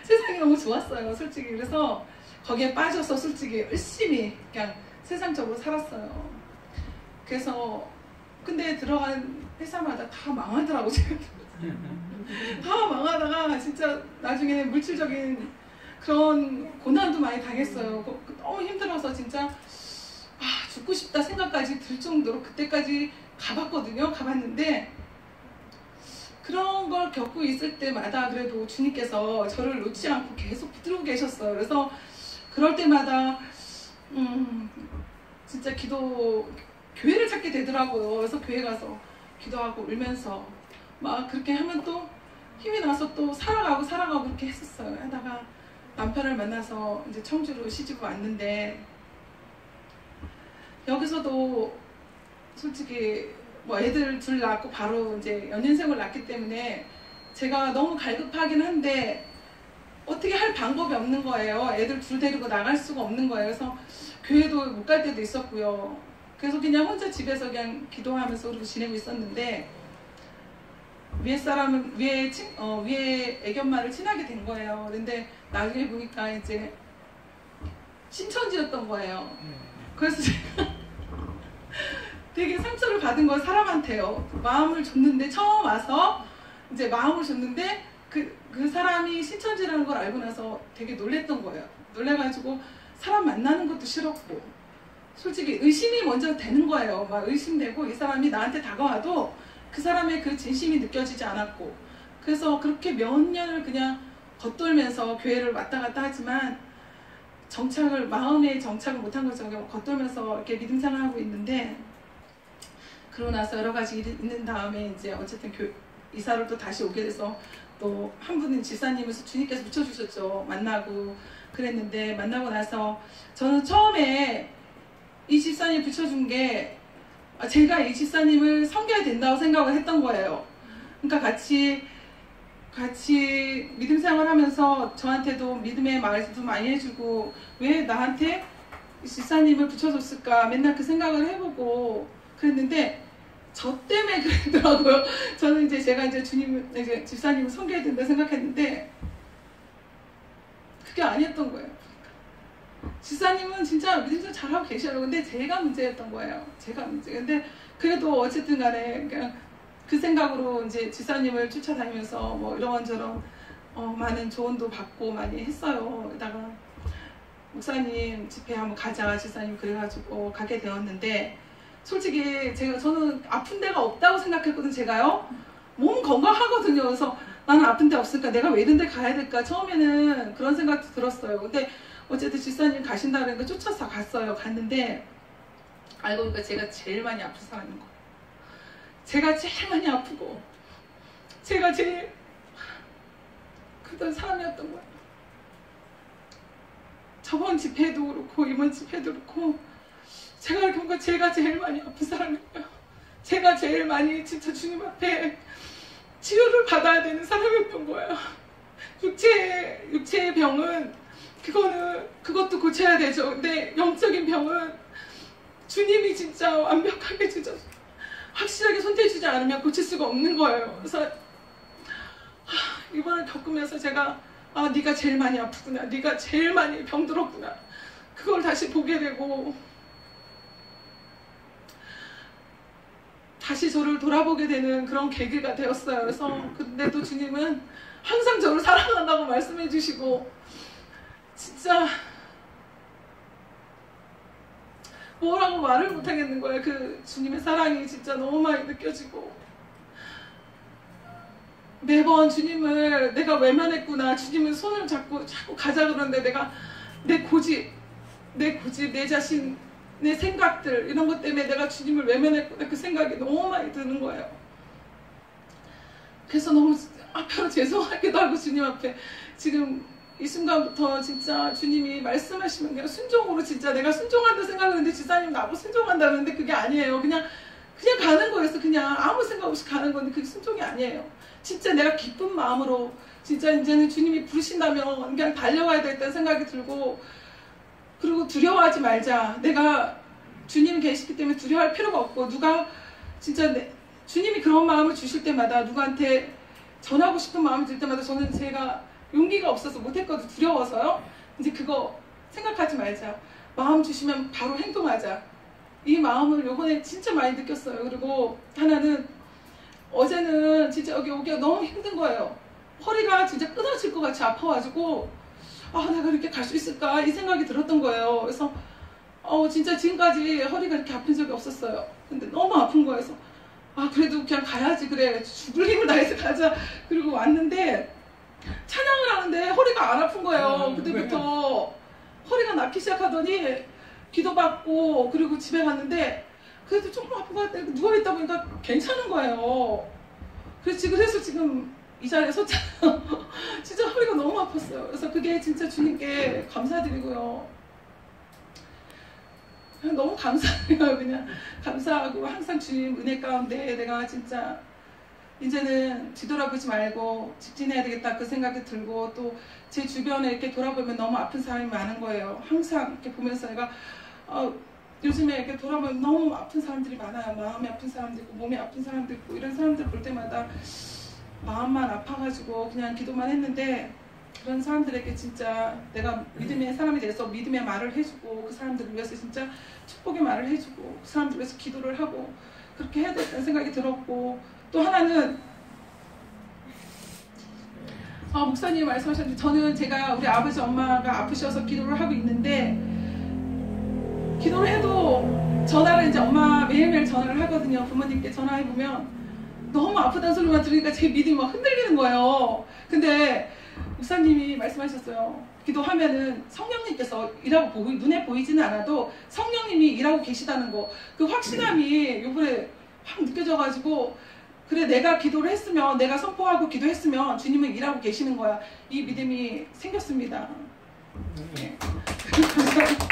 세상이 너무 좋았어요 솔직히 그래서 거기에 빠져서 솔직히 열심히 그냥 세상적으로 살았어요 그래서 근데 들어간 회사마다 다 망하더라고 제가 다 망하다가 진짜 나중에 물질적인 그런 고난도 많이 당했어요. 너무 힘들어서 진짜 아, 죽고 싶다 생각까지 들 정도로 그때까지 가봤거든요. 가봤는데 그런 걸 겪고 있을 때마다 그래도 주님께서 저를 놓지 않고 계속 붙들고 계셨어요. 그래서 그럴 때마다 음, 진짜 기도 교회를 찾게 되더라고요. 그래서 교회 가서 기도하고 울면서 막 그렇게 하면 또 힘이 나서 또 살아가고 살아가고 그렇게 했었어요. 하다가 남편을 만나서 이제 청주로 시집을 왔는데 여기서도 솔직히 뭐 애들 둘 낳고 바로 이제 연인생을 낳기 때문에 제가 너무 갈급하긴 한데 어떻게 할 방법이 없는 거예요. 애들 둘 데리고 나갈 수가 없는 거예요. 그래서 교회도 못 갈 때도 있었고요. 그래서 그냥 혼자 집에서 그냥 기도하면서 그러고 지내고 있었는데 위에 사람은 위에 친, 어, 위에 애견마를 친하게 된 거예요. 근데 나중에 보니까 이제 신천지였던 거예요. 그래서 제가 되게 상처를 받은 거 사람한테요. 마음을 줬는데 처음 와서 이제 마음을 줬는데 그, 그 사람이 신천지라는 걸 알고 나서 되게 놀랬던 거예요. 놀래가지고 사람 만나는 것도 싫었고 솔직히 의심이 먼저 되는 거예요. 막 의심되고 이 사람이 나한테 다가와도 그 사람의 그 진심이 느껴지지 않았고 그래서 그렇게 몇 년을 그냥 겉돌면서 교회를 왔다 갔다 하지만 정착을 마음에 정착을 못한 거죠. 겉돌면서 이렇게 믿음 생활하고 있는데 그러고 나서 여러 가지 일이 있는 다음에 이제 어쨌든 교, 이사를 또 다시 오게 돼서 또 한 분은 지사님을 주님께서 붙여주셨죠. 만나고 그랬는데 만나고 나서 저는 처음에 이 집사님 붙여준 게 아, 제가 이 집사님을 섬겨야 된다고 생각을 했던 거예요. 그러니까 같이 같이 믿음 생활하면서 저한테도 믿음의 말도 많이 해주고 왜 나한테 집사님을 붙여줬을까 맨날 그 생각을 해보고 그랬는데 저 때문에 그러더라고요. 저는 이제 제가 이제 주님, 이제 집사님을 섬겨야 된다 생각했는데 그게 아니었던 거예요. 집사님은 진짜 믿음 잘하고 계셔요. 근데 제가 문제였던 거예요. 제가 문제. 근데 그래도 어쨌든 간에 그냥 그 생각으로 이제 집사님을 쫓아다니면서 뭐 이런저런 어, 많은 조언도 받고 많이 했어요. 그러다가 목사님 집회 한번 가자 집사님 그래가지고 가게 되었는데 솔직히 제가 저는 아픈 데가 없다고 생각했거든 제가요. 몸 건강하거든요. 그래서 나는 아픈 데 없으니까 내가 왜 이런 데 가야 될까 처음에는 그런 생각도 들었어요. 근데 어쨌든 집사님 가신다는 거 쫓아서 갔어요. 갔는데 알고 보니까 제가 제일 많이 아픈 사람인 거예요. 제가 제일 많이 아프고 제가 제일 그런 사람이었던 거예요. 저번 집회도 그렇고 이번 집회도 그렇고 뭔가 제가 제일 많이 아픈 사람이에요. 제가 제일 많이 진짜 주님 앞에 치유를 받아야 되는 사람이었던 거예요. 육체 육체의 병은 그거는 그것도 고쳐야 되죠. 근데 영적인 병은 주님이 진짜 완벽하게 주셔 확실하게 손대주지 않으면 고칠 수가 없는 거예요. 그래서 하, 이번을 겪으면서 제가 아 네가 제일 많이 아프구나, 네가 제일 많이 병들었구나. 그걸 다시 보게 되고 다시 저를 돌아보게 되는 그런 계기가 되었어요. 그래서 근데도 주님은 항상 저를 사랑한다고 말씀해 주시고 진짜 뭐라고 말을 못하겠는 거예요. 그 주님의 사랑이 진짜 너무 많이 느껴지고 매번 주님을 내가 외면했구나. 주님은 손을 잡고 자꾸 가자 그러는데 내가 내 고집, 내 고집, 내 자신, 내 생각들 이런 것 때문에 내가 주님을 외면했구나. 그 생각이 너무 많이 드는 거예요. 그래서 너무 앞으로 죄송하기도 하고 주님 앞에 지금 이 순간부터 진짜 주님이 말씀하시면 그냥 순종으로 진짜 내가 순종한다 생각하는데 지사님 나보고 순종한다는데 그게 아니에요. 그냥 그냥 가는 거였어. 그냥 아무 생각 없이 가는 건데 그게 순종이 아니에요. 진짜 내가 기쁜 마음으로 진짜 이제는 주님이 부르신다면 그냥 달려가야 되겠다는 생각이 들고 그리고 두려워하지 말자. 내가 주님 계시기 때문에 두려워할 필요가 없고 누가 진짜 내, 주님이 그런 마음을 주실 때마다 누구한테 전하고 싶은 마음이 들 때마다 저는 제가 용기가 없어서 못했거든 두려워서요. 이제 그거 생각하지 말자. 마음 주시면 바로 행동하자. 이 마음을 요번에 진짜 많이 느꼈어요. 그리고 하나는 어제는 진짜 여기 오기가 너무 힘든 거예요. 허리가 진짜 끊어질 것 같이 아파가지고 아 내가 이렇게 갈 수 있을까 이 생각이 들었던 거예요. 그래서 어 진짜 지금까지 허리가 이렇게 아픈 적이 없었어요. 근데 너무 아픈 거여서 아 그래도 그냥 가야지 그래 죽을 힘을 다해서 가자 그리고 왔는데 찬양을 하는데 허리가 안 아픈 거예요. 음, 그때부터 허리가 낫기 시작하더니 기도받고 그리고 집에 갔는데 그래도 조금 아픈 것 같아 누워 있다 보니까 괜찮은 거예요. 그래서 지금 그래서 지금 이 자리에 섰잖아요. 진짜 허리가 아팠어요. 그래서 그게 진짜 주님께 감사드리고요. 너무 감사해요. 그냥 감사하고 항상 주님 은혜 가운데 내가 진짜 이제는 뒤돌아보지 말고 직진해야 되겠다 그 생각이 들고 또 제 주변에 이렇게 돌아보면 너무 아픈 사람이 많은 거예요. 항상 이렇게 보면서 내가 어, 요즘에 이렇게 돌아보면 너무 아픈 사람들이 많아요. 마음이 아픈 사람도 있고 몸이 아픈 사람도 있고 이런 사람들 볼 때마다 마음만 아파가지고 그냥 기도만 했는데 그런 사람들에게 진짜 내가 믿음의 사람이 돼서 믿음의 말을 해주고 그 사람들을 위해서 진짜 축복의 말을 해주고 그 사람들 위해서 기도를 하고 그렇게 해야 되겠다는 생각이 들었고 또 하나는 아, 목사님 말씀하셨는데 저는 제가 우리 아버지 엄마가 아프셔서 기도를 하고 있는데 기도를 해도 전화를 이제 엄마 매일매일 전화를 하거든요. 부모님께 전화해 보면 너무 아프다는 소리만 들으니까 제 믿음이 막 흔들리는 거예요. 근데 목사님이 말씀하셨어요. 기도하면은 성령님께서 일하고 보이, 눈에 보이지는 않아도 성령님이 일하고 계시다는 거. 그 확신함이 요번에 확 느껴져가지고 그래 내가 기도를 했으면 내가 선포하고 기도했으면 주님은 일하고 계시는 거야. 이 믿음이 생겼습니다. 네. 감사합니다.